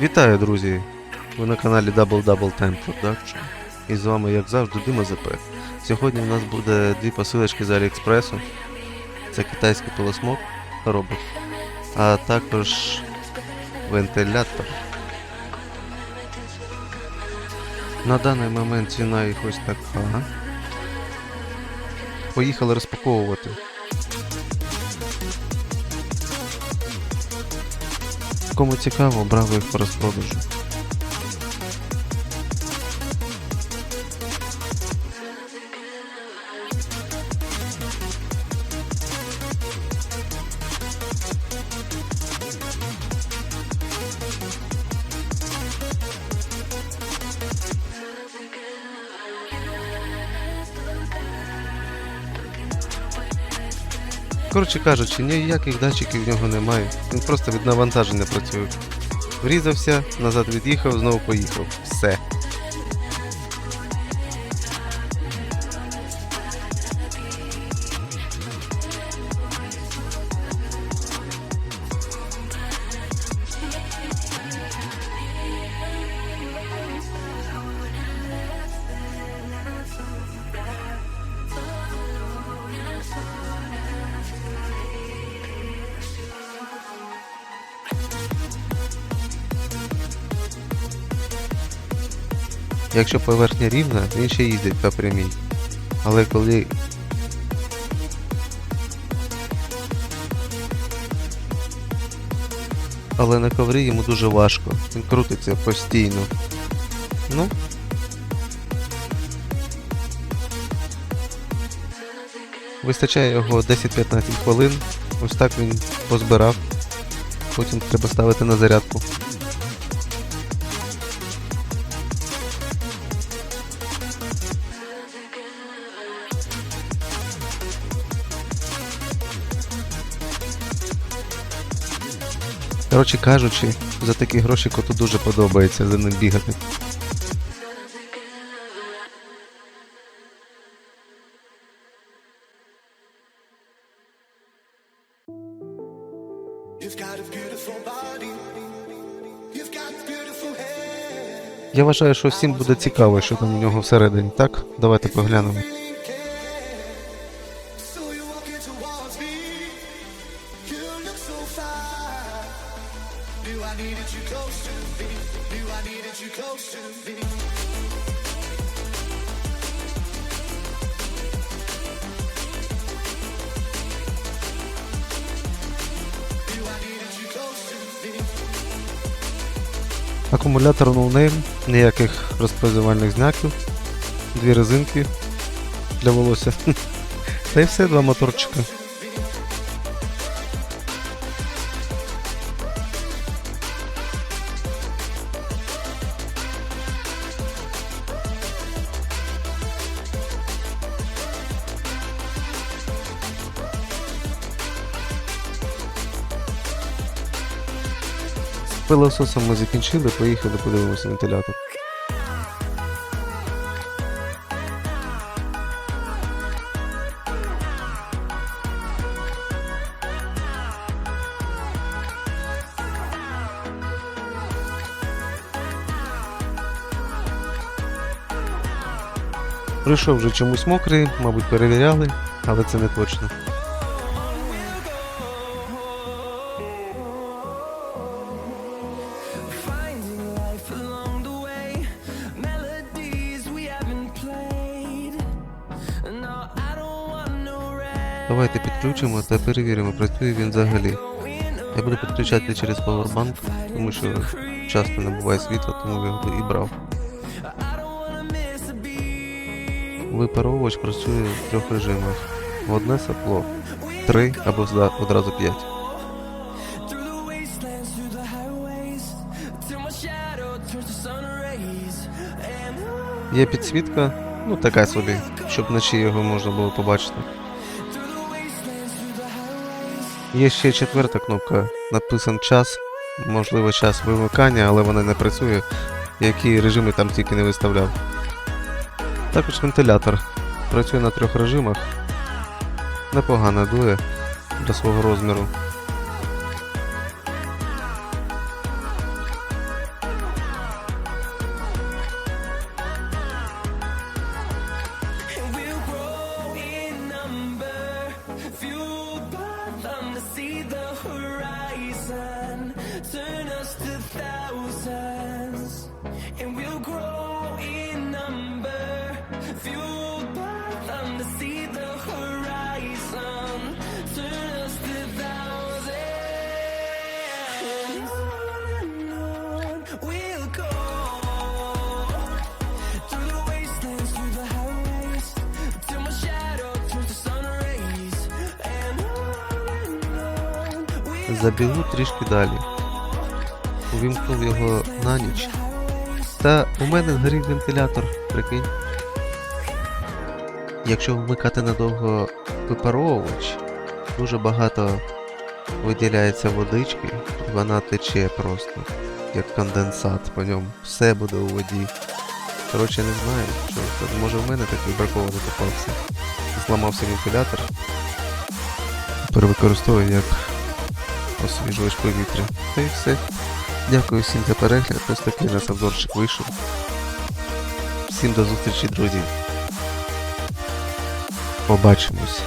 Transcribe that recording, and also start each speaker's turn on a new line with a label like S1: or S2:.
S1: Вітаю, друзі! Ви на каналі Double Double Time Production. І з вами, як завжди, Дима ЗП. Сьогодні у нас буде дві посилочки з Аліекспресу. Це китайський пилосмок робот, а також вентилятор. На даний момент ціна їх ось така. Поїхали розпаковувати. Кому цікаво, брав їх в розпродажу. Коротше кажучи, ніяких датчиків в нього немає. Він просто від навантаження працює. Врізався, назад від'їхав, знову поїхав. Все. Якщо поверхня рівна, він ще їздить по прямій. Але коли Але на коврі йому дуже важко. Він крутиться постійно. Ну. Вистачає його 10-15 хвилин. Ось так він позбирав. Потім треба ставити на зарядку. Коротше кажучи, за такі гроші коту дуже подобається за ним бігати. Я вважаю, що всім буде цікаво, що там у нього всередині, так? Давайте поглянемо. Акумулятор ноунейм, ніяких розпозивальних знаків, дві резинки для волосся. Та й все, два моторчика. Пилососом ми закінчили, поїхали, подивимося вентилятор. Прийшов вже чомусь мокрий, мабуть, перевіряли, але це не точно. Давайте підключимо та перевіримо, працює він взагалі. Я буду підключати через Powerbank, тому що часто не буває світла, тому його і брав. Випаровувач працює в трьох режимах. В одне сапло, три або одразу п'ять. Є підсвітка, ну така собі, щоб вночі його можна було побачити. Є ще четверта кнопка, написан час, можливо час вимикання, але вона не працює, які режими там тільки не виставляв. Також вентилятор. Працює на трьох режимах. Непогано дує до свого розміру. Забігу трішки далі. Увімкнув його на ніч. Та у мене згорів вентилятор, прикинь. Якщо вмикати надовго випаровувач, дуже багато виділяється водички, вона тече просто, як конденсат по ньому. Все буде у воді. Коротше, не знаю, що це. Може в мене такий бракований попався. Зламався вентилятор. Перевикористовую як освіжувач повітря. Та й все. Дякую всім за перегляд. Ось такий нас обзорчик вийшов. Всім до зустрічі, друзі. Побачимось.